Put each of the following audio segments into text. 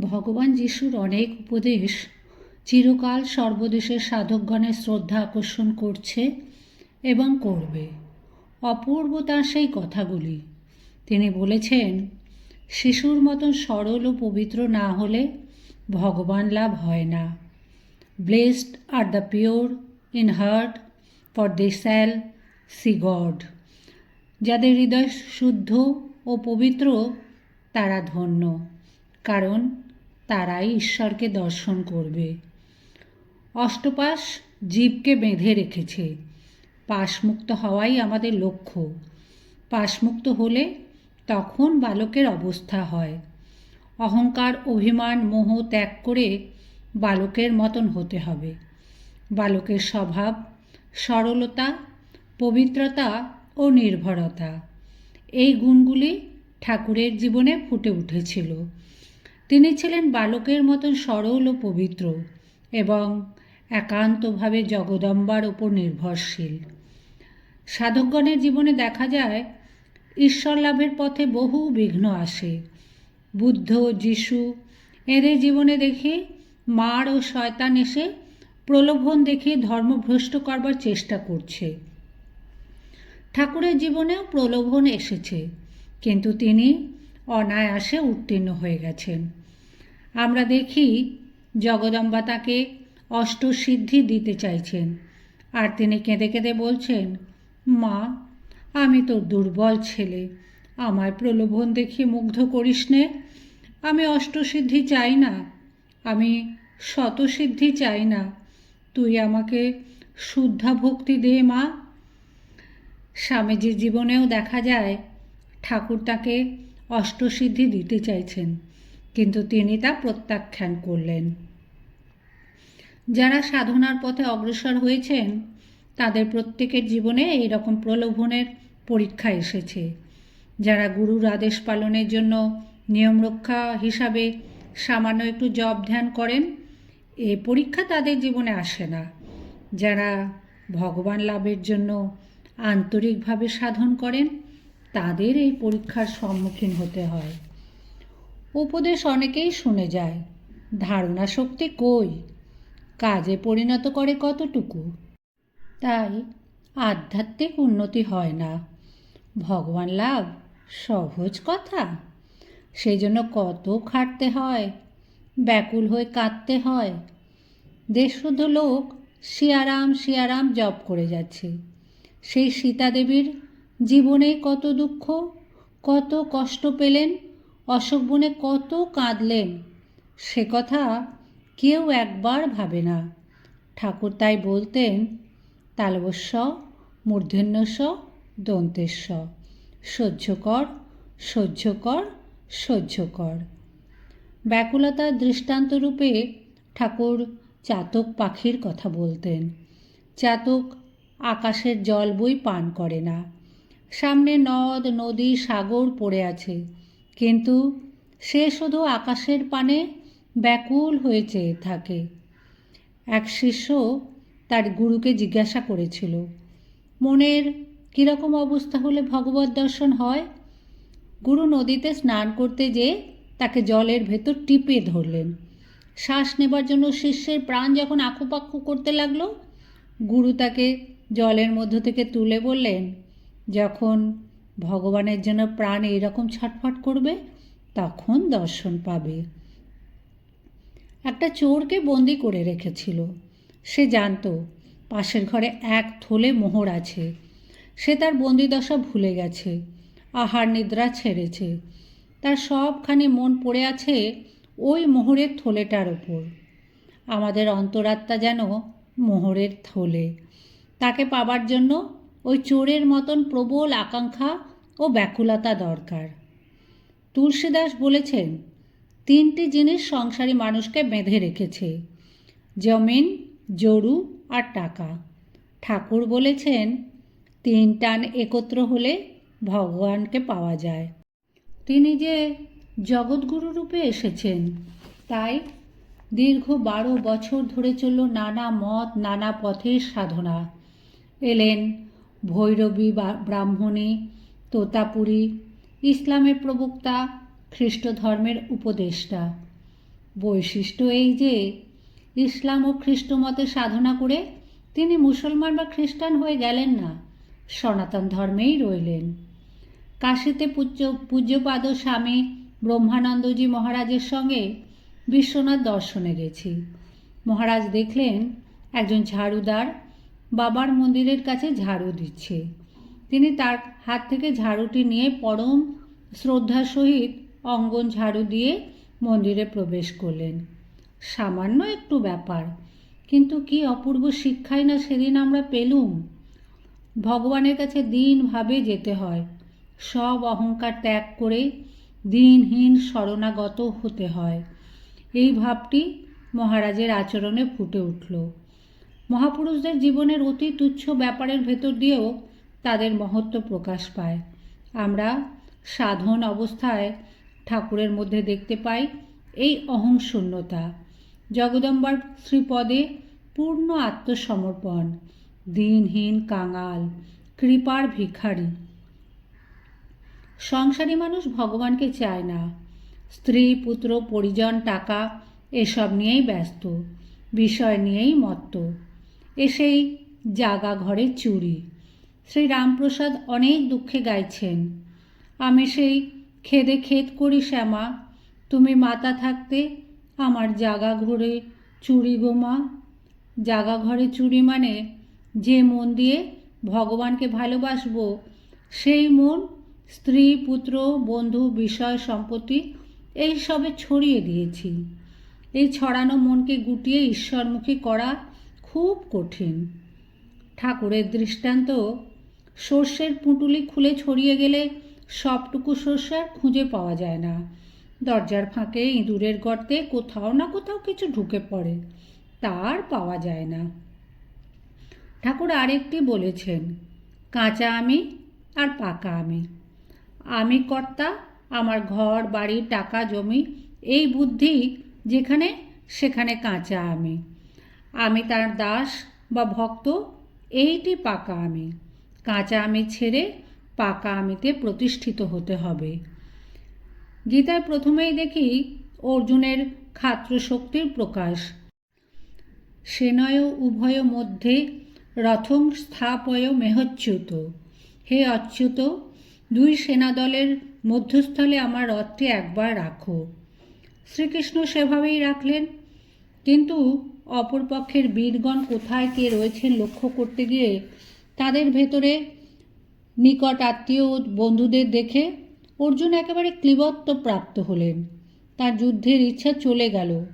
ভগবান যিশুর অনেক উপদেশ চিরকাল সর্বদেশের সাধকগণের শ্রদ্ধা আকর্ষণ করছে এবং করবে। অপূর্ব তার সেই কথাগুলি। তিনি বলেছেন, শিশুর মতন সরল ও পবিত্র না হলে ভগবান লাভ হয় না। Blessed are the pure in heart for they shall see God যাদের হৃদয় শুদ্ধ ও পবিত্র, তারা ধন্য। কারণ তারাই ঈশ্বরকে দর্শন করবে। অষ্টপাশ জীবকে বেঁধে রেখেছে। পাশমুক্ত হওয়াই আমাদের লক্ষ্য। পাশমুক্ত হলে তখন বালকের অবস্থা হয়। অহংকার, অভিমান, মোহ ত্যাগ করে বালকের মতন হতে হবে। বালকের স্বভাব, সরলতা, পবিত্রতা ও নির্ভরতা, এই গুণগুলি ঠাকুরের জীবনে ফুটে উঠেছিল। তিনি ছিলেন বালকের মতন সরল ও পবিত্র এবং একান্তভাবে জগদম্বার ওপর নির্ভরশীল। সাধকগণের জীবনে দেখা যায়, ঈশ্বর লাভের পথে বহু বিঘ্ন আসে। বুদ্ধ, যিশু, এদের জীবনে দেখি মার ও শয়তান এসে প্রলোভন দেখিয়ে ধর্মভ্রষ্ট করবার চেষ্টা করছে। ঠাকুরের জীবনেও প্রলোভন এসেছে, কিন্তু তিনি অনায়াসে উত্তীর্ণ হয়ে গেছেন। আমরা দেখি জগদম্বা তাকে অষ্টসিদ্ধি দিতে চাইছেন। আর তিনি কেঁদে কেঁদে বলছেন, মা, আমি তো দুর্বল ছেলে। আমায় প্রলোভন দেখিয়ে মুগ্ধ করিস নে। আমি অষ্টসিদ্ধি চাই না। আমি শতসিদ্ধি চাই না। তুই আমাকে শুদ্ধা ভক্তি দে, মা। স্বামীজির জীবনেও দেখা যায় ঠাকুর তাকে অষ্টসিদ্ধি দিতে চাইছেন, কিন্তু তিনি তা প্রত্যাখ্যান করলেন। যারা সাধনার পথে অগ্রসর হয়েছেন, তাদের প্রত্যেকের জীবনে এই রকম প্রলোভনের পরীক্ষা এসেছে। যারা গুরুর আদেশ পালনের জন্য নিয়ম রক্ষা হিসাবে সামান্য একটু জব ধ্যান করেন, এ পরীক্ষা তাদের জীবনে আসে না। যারা ভগবান লাভের জন্য আন্তরিকভাবে সাধন করেন তাদের এই পরীক্ষার সম্মুখীন হতে হয়। উপদেশ অনেকেই শুনে যায়, ধারণা শক্তি কই? কাজে পরিণত করে কতটুকু? তাই আধ্যাত্মিক উন্নতি হয় না। ভগবান লাভ সহজ কথা। সেই জন্য কত খাটতে হয়, ব্যাকুল হয়ে কাঁদতে হয়। দেশশুদ্ধ লোক শিয়ারাম শিয়ারাম জপ করে যাচ্ছে। সেই সীতা দেবীর জীবনে কত দুঃখ, কত কষ্ট পেলেন, অশোক বনে কত কাঁদলেন, সে কথা কেউ একবার ভাবে না। ঠাকুর তাই বলতেন তালবস্য মূর্ধন্যস্ব দন্তেস্ব সহ্য কর সহ্য কর সহ্য কর। ব্যাকুলতার দৃষ্টান্তরূপে ঠাকুর চাতক পাখির কথা বলতেন। চাতক আকাশের জল বই পান করে না। সামনে নদ, নদী, সাগর পড়ে আছে। কিন্তু সে শুধু আকাশের পানে ব্যাকুল হয়ে চেয়ে থাকে। এক শিষ্য তার গুরুকে জিজ্ঞাসা করেছিল, মনের কীরকম অবস্থা হলে ভগবত দর্শন হয়? গুরু নদীতে স্নান করতে যেয়ে তাকে জলের ভেতর টিপে ধরলেন। শ্বাস নেবার জন্য শিষ্যের প্রাণ যখন আঁকুপাক্কু করতে লাগল, গুরু তাকে জলের মধ্য থেকে তুলে বললেন যখন ভগবানের জন্য প্রাণ এইরকম ছটফট করবে, তখন দর্শন পাবে। একটা চোরকে বন্দি করে রেখেছিল। সে জানতো পাশের ঘরে এক থলে মোহর আছে। সে তার বন্দিদশা ভুলে গেছে, আহার নিদ্রা ছেড়েছে। তার সবখানি মন পড়ে আছে ওই মোহরের থলেটার ওপর। আমাদের অন্তরাত্মা যেন মোহরের থলে। তাকে পাবার জন্য ওই চোরের মতন প্রবল আকাঙ্ক্ষা ও ব্যাকুলতা দরকার। তুলসীদাস বলেছেন, তিনটি জিনিস সংসারী মানুষকে বেঁধে রেখেছে, জমিন, জরু আর টাকা। ঠাকুর বলেছেন, তিন টান একত্র হলে ভগবানকে পাওয়া যায়। তিনি যে জগৎগুরু রূপে এসেছেন, তাই দীর্ঘ বারো বছর ধরে চলল নানা মত, নানা পথের সাধনা। এলেন ভৈরবী ব্রাহ্মণী, তোতাপুরী, ইসলামের প্রবক্তা খ্রিস্ট ধর্মের উপদেষ্টা। বৈশিষ্ট্য এই যে, ইসলাম ও খ্রিস্ট মতে সাধনা করে তিনি মুসলমান বা খ্রিস্টান হয়ে গেলেন না, সনাতন ধর্মেই রইলেন। কাশীতে পূজ্য, পূজ্যপাদ স্বামী ব্রহ্মানন্দজি মহারাজের সঙ্গে বিশ্বনাথ দর্শনে গেছি। মহারাজ দেখলেন একজন ঝাড়ুদার বাবার মন্দিরের কাছে ঝাড়ু দিচ্ছে। তিনি তার হাত থেকে ঝাড়ুটি নিয়ে পরম শ্রদ্ধার সহিত অঙ্গন ঝাড়ু দিয়ে মন্দিরে প্রবেশ করলেন। সামান্য একটু ব্যাপার, কিন্তু কি অপূর্ব শিক্ষাই না সেদিন আমরা পেলুম। ভগবানের কাছে দিনভাবে যেতে হয়, সব অহংকার ত্যাগ করে দিনহীন শরণাগত হতে হয়। এই ভাবটি মহারাজের আচরণে ফুটে উঠল। মহাপুরুষদের জীবনের অতি তুচ্ছ ব্যাপারের ভেতর দিয়েও তাদের মহত্ব প্রকাশ পায়। আমরা সাধন অবস্থায় ঠাকুরের মধ্যে দেখতে পাই এই অহংশূন্যতা। জগদম্বার শ্রীপদে পূর্ণ আত্মসমর্পণ, দিনহীন কাঙাল, কৃপার ভিখারি। সংসারী মানুষ ভগবানকে চায় না। স্ত্রী, পুত্র, পরিজন, টাকা, এসব নিয়েই ব্যস্ত, বিষয় নিয়েই মত্ত। এসেই জাগা ঘরে চুরি। শ্রী রামপ্রসাদ অনেক দুঃখে গাইছেন। আমি সেই খেদে খেদ করি শ্যামা, তুমি মাতা থাকতে আমার জাগা ঘরে চুরি গো মা। জাগা ঘরে চুরি মানে যে মন দিয়ে ভগবানকে ভালোবাসবো, সেই মন স্ত্রী, পুত্র, বন্ধু, বিষয়, সম্পত্তি, এই সবে ছড়িয়ে দিয়েছি। এই ছড়ানো মনকে গুটিয়ে ঈশ্বরমুখী করা খুব কঠিন। ঠাকুরের দৃষ্টান্ত, সর্ষের পুঁটুলি খুলে ছড়িয়ে গেলে সবটুকু সর্ষে আর খুঁজে পাওয়া যায় না। দরজার ফাঁকে ইঁদুরের গর্তে কোথাও না কোথাও কিছু ঢুকে পড়ে তার পাওয়া যায় না। ঠাকুর আরেকটি বলেছেন, কাঁচা আমি আর পাকা আমি। আমি কর্তা, আমার ঘর, বাড়ি, টাকা, জমি, এই বুদ্ধি যেখানে, সেখানে কাঁচা আমি। আমি তার দাস বা ভক্ত, এইটি পাকা আমি। কাঁচা আমি ছেড়ে পাকা আমিতে প্রতিষ্ঠিত হতে হবে। গীতায় প্রথমেই দেখি অর্জুনের খাত্র শক্তির প্রকাশ। সেনয় উভয় মধ্যে রথং স্থাপয় মেহচ্যুত। হে অচ্যুত, দুই সেনাদলের মধ্যস্থলে আমার রথটি একবার রাখো। শ্রীকৃষ্ণ সেভাবেই রাখলেন, কিন্তু অপরপক্ষের বীরগণ কোথায়, কে রয়েছেন লক্ষ্য করতে গিয়ে তাদের ভেতরে নিকট আত্মীয় বন্ধুদের দেখে অর্জুন একেবারে ক্লিবত্ব প্রাপ্ত হলেন। তার যুদ্ধের ইচ্ছা চলে গেল,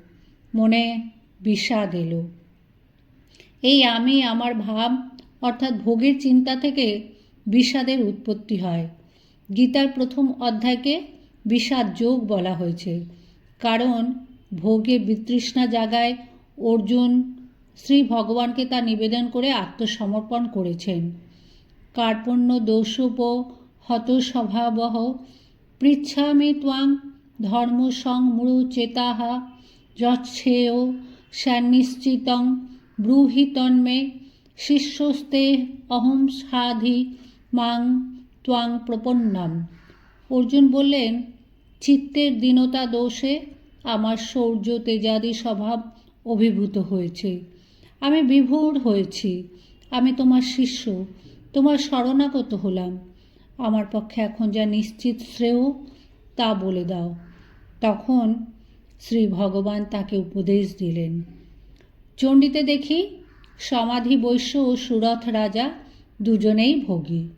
মনে বিষাদ এলো। এই আমি, আমার ভাব, অর্থাৎ ভোগের চিন্তা থেকে বিষাদের উৎপত্তি হয়। গীতার প্রথম অধ্যায়কে বিষাদ যোগ বলা হয়েছে। কারণ ভোগে বিতৃষ্ণা জাগায় অর্জুন শ্রী ভগবানকে তা নিবেদন করে আত্মসমর্পণ করেছেন। কার্পণ্য দোষোপ হত স্বভাবহ, পৃচ্ছামি ত্বাং ধর্ম সংমূঢ় চেতাহা যচ্ছেয় সান্নিশ্চিতং ব্রূহি তন্মে, শিষ্যস্তে অহং সাধি মাং ত্বাং প্রপন্নম। অর্জুন বললেন, চিত্তের দীনতা দোষে আমার শৌর্য তেজাদি স্বভাব অভিভূত হয়েছে। আমি বিভোর হয়েছি। আমি তোমার শিষ্য, তোমার শরণাগত হলাম। আমার পক্ষে এখন যা নিশ্চিত শ্রেয়, তা বলে দাও। তখন শ্রী ভগবান তাকে উপদেশ দিলেন। চণ্ডীতে দেখি সমাধি বৈশ্য ও সুরথ রাজা দুজনেই ভোগী।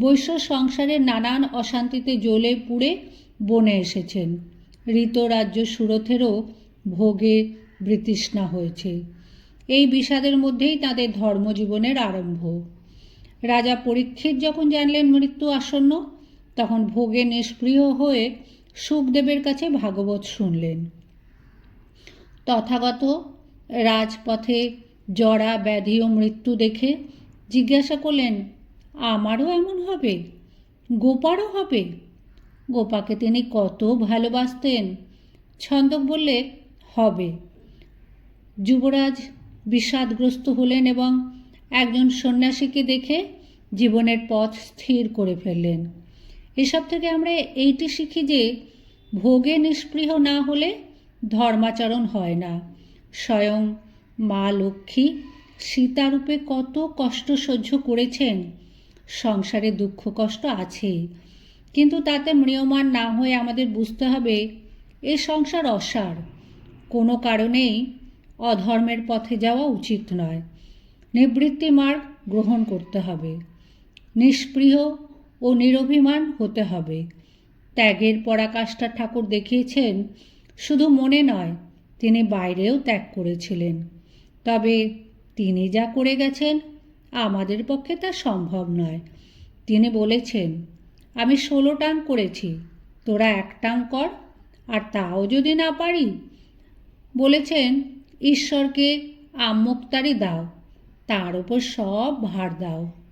বৈশ্য সংসারের নানান অশান্তিতে জ্বলে পুড়ে বনে এসেছেন। ঋতরাজ্য সুরথেরও ভোগে বৃতৃষ্ণা হয়েছে। এই বিষাদের মধ্যেই তাদের ধর্মজীবনের আরম্ভ। রাজা পরীক্ষিত যখন জানলেন মৃত্যু আসন্ন, তখন ভোগে নিষ্প্রিয় হয়ে সুখদেবের কাছে ভাগবত শুনলেন। তথাগত রাজপথে জরা, ব্যাধি ও মৃত্যু দেখে জিজ্ঞাসা করলেন, আমারও এমন হবে? গোপারও হবে? গোপাকে তিনি কত ভালোবাসতেন। ছন্দক বললে, হবে। যুবরাজ বিষাদগ্রস্ত হলেন এবং একজন সন্ন্যাসীকে দেখে জীবনের পথ স্থির করে ফেললেন। এসব থেকে আমরা এইটি শিখি যে, ভোগে নিষ্পৃহ না হলে ধর্মাচরণ হয় না। স্বয়ং মা লক্ষ্মী সীতারূপে কত কষ্ট সহ্য করেছেন, সংসারে দুঃখ কষ্ট আছেই কিন্তু তাতে ম্রিয়মান না হয়ে আমাদের বুঝতে হবে, এ সংসার অসার। কোনো কারণেই অধর্মের পথে যাওয়া উচিত নয়। নিবৃত্তি মার্গ গ্রহণ করতে হবে। নিষ্পৃহ ও নিরভিমান হতে হবে। ত্যাগের পরাকাষ্ঠা ঠাকুর দেখিয়েছেন, শুধু মনে নয়, তিনি বাইরেও ত্যাগ করেছিলেন। তবে তিনি যা করে গেছেন, আমাদের পক্ষে তা সম্ভব নয়। তিনি বলেছেন, আমি ষোলো টাং করেছি, তোরা এক টাং কর, আর তাও যদি না পারি, বলেছেন ঈশ্বরকে আমোক্তারি দাও তার উপর সব ভার দাও।